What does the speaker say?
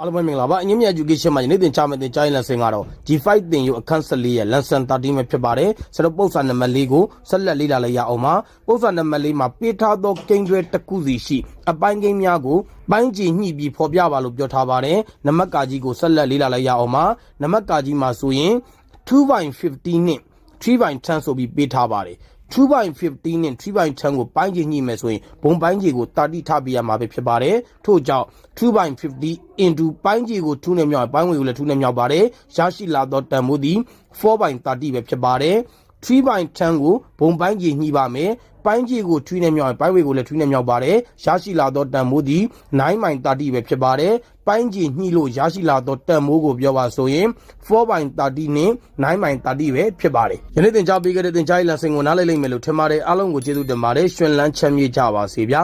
အားလုံးပဲမင်္ဂလာပါအငင်းမြတ် education မှာယနေ့သင်ကြားမယ့်သင်ကြားရေး lesson ကတော့ G5 သင်ယူအခန်း14ရဲ့ lesson 13ပဲဖြစ်ပါတယ်ဆိုတော့ပုံစံနံပါတ်၄ကိုဆက်လက်လေ့လာလိုက်ရအောင်ပါပုံစံနံပါတ်၄မှာပေးထားသောကိန်းတွဲတစ်ခုစီရှိအပိုင်းကိန်းများကိုပိုင်းကြည့်ညှိပြီးဖော်ပြပါလို့ပြောထားပါတယ်နံပါတ်ကာကြီးကိုဆက်လက်လေ့လာလိုက်ရအောင်ပါနံပါတ်ကာကြီးမှာဆိုရင်2/15နဲ့3/10ဆိုပြီးပေးထားပါတယ် 2 by 15နဲ့3 by 10ကိုပိုင်းခြေညှိမယ်ဆိုရင်ဘုံပိုင်းခြေကိုတာတိထပြရမှာပဲဖြစ်ပါတယ်ထို့ကြောင့်2 by 50 into ပိုင်းခြေကို2နဲ့မြောက်ပိုင်းဝေကိုလည်း2နဲ့မြောက်ပါတယ်ရရှိလာသောတန်ဖိုးသည်4 by 30ပဲဖြစ်ပါတယ်3 by 10ကိုဘုံပိုင်းခြေညှိပါမယ်ပိုင်းခြေကို2နဲ့မြောက်ရင်ပိုင်းဝေကိုလည်း2နဲ့မြောက်ပါတယ်ရရှိလာသောတန်ဖိုးသည်9 by 30ပဲဖြစ်ပါတယ် ပိုင်းခြေညှိလို့ရရှိလာသောတန်ဖိုးကိုပြောပါဆိုရင်4 by 30နဲ့9 by 30ပဲဖြစ်ပါတယ်ယနေ့သင်ကြားပေးခဲ့တဲ့သင်ကြားရေး lesson ကိုနားလည်လိမ့်မယ်လို့ထင်ပါတယ်အားလုံးကိုကျေးဇူးတင်ပါတယ်ရှင်လန်းချမ်းမြေ့ကြပါစေဗျာ